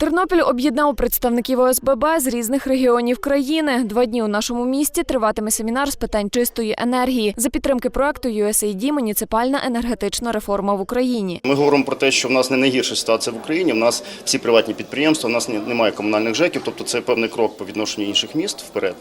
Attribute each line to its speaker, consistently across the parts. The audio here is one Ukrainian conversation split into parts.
Speaker 1: Тернопіль об'єднав представників ОСББ з різних регіонів країни. Два дні у нашому місті триватиме семінар з питань чистої енергії за підтримки проекту USAID «Муніципальна енергетична реформа в Україні.
Speaker 2: Ми говоримо про те, що в нас не найгірша ситуація в Україні. В нас всі приватні підприємства, в нас немає комунальних ЖЕКів, тобто це певний крок по відношенню інших міст вперед.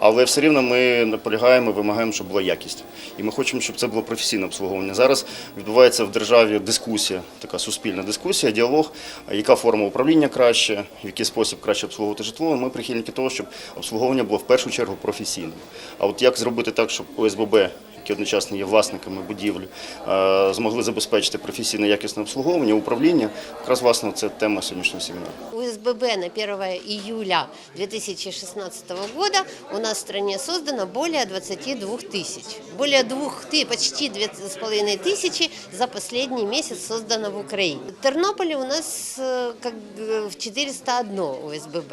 Speaker 2: Але все рівно ми наполягаємо, вимагаємо, щоб була якість. І ми хочемо, щоб це було професійне обслуговування. Зараз відбувається в державі дискусія, така суспільна дискусія, діалог, яка форма управління краще, в який спосіб краще обслуговувати житло. Ми прихильники того, щоб обслуговування було в першу чергу професійним. А от як зробити так, щоб ОСББ які одночасно є власниками будівлі, е, змогли забезпечити професійне якісне обслуговування, управління. Якраз власне це тема сьогоднішнього семінару.
Speaker 3: УСББ на 1 июля 2016 года у нас в стране создано более 22 тысяч. Более двух, ты- почти 2,5 тысячи за последний месяц создано в Украине. В Тернополе у нас э, как э, в 401 УСББ.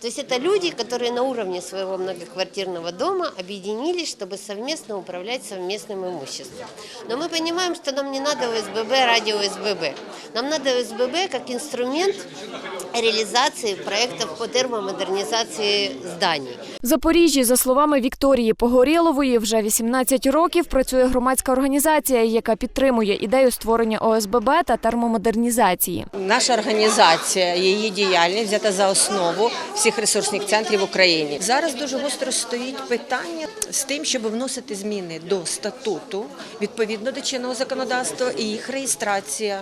Speaker 3: То есть это люди, которые на уровне своего многоквартирного дома объединились, чтобы совместно управлять совместным имуществом. Но мы понимаем, что нам не надо ОСББ ради ОСББ. Нам надо ОСББ как инструмент реализации проектов по термомодернизации зданий.
Speaker 1: В Запоріжжі, за словами Вікторії Погорєлової, вже 18 років працює громадська організація, яка підтримує ідею створення ОСББ та термомодернізації.
Speaker 4: Наша організація, її діяльність взята за основу всіх ресурсних центрів в Україні. Зараз дуже гостро стоїть питання з тим, щоб вносити зміни до статуту відповідно до чинного законодавства і їх реєстрація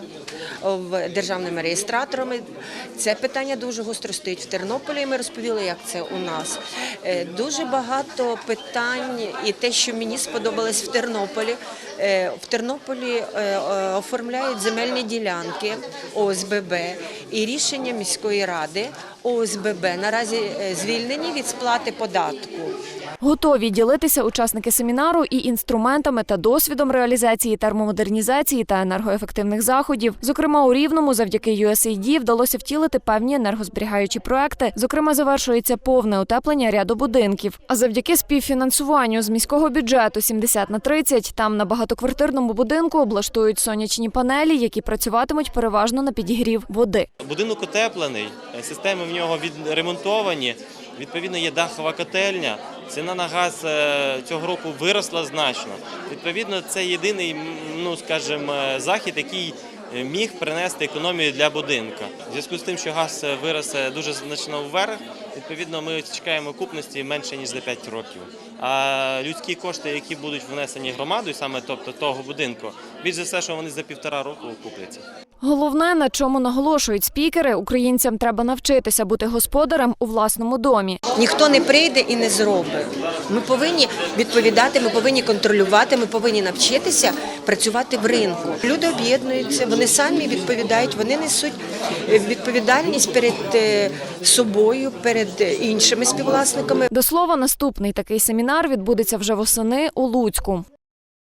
Speaker 4: в державними реєстраторами. Це питання дуже гостро стоїть в Тернополі. Ми розповіли, як це у нас. Е, Дуже багато питань, і те, що мені сподобалось в Тернополі. Е, В Тернополі е, оформляють земельні ділянки ОСББ і рішення міської ради ОСББ наразі звільнені від сплати податку.
Speaker 1: Готові ділитися учасники семінару і інструментами та досвідом реалізації термомодернізації та енергоефективних заходів. Зокрема, у Рівному завдяки USAID вдалося втілити певні енергозберігаючі проекти. Зокрема, завершується повне утеплення ряду будинків. А завдяки співфінансуванню з міського бюджету 70 на 30 там на багатоквартирному будинку облаштують сонячні панелі, які працюватимуть переважно на підігрів води.
Speaker 5: Будинок утеплений, е, системи в нього відремонтовані. Відповідно, є дахова котельня. Ціна на газ е, цього року виросла значно. Відповідно, це єдиний, ну скажімо, е, захід, який міг принести економію для будинка. В зв'язку з тим, що газ вирос дуже значно вверх, відповідно, ми чекаємо купності менше ніж за 5 років. А людські кошти, які будуть внесені громадою, саме тобто того будинку, більш за все, що вони за півтора року купляться.
Speaker 1: Головне, на чому наголошують спікери, українцям треба навчитися бути господарем у власному домі.
Speaker 4: Ніхто не прийде і не зробить. Ми повинні відповідати, ми повинні контролювати, ми повинні навчитися працювати в ринку. Люди об'єднуються, вони самі відповідають, вони несуть відповідальність перед е, собою, перед іншими співвласниками.
Speaker 1: До слова, наступний такий семінар відбудеться вже восени у Луцьку.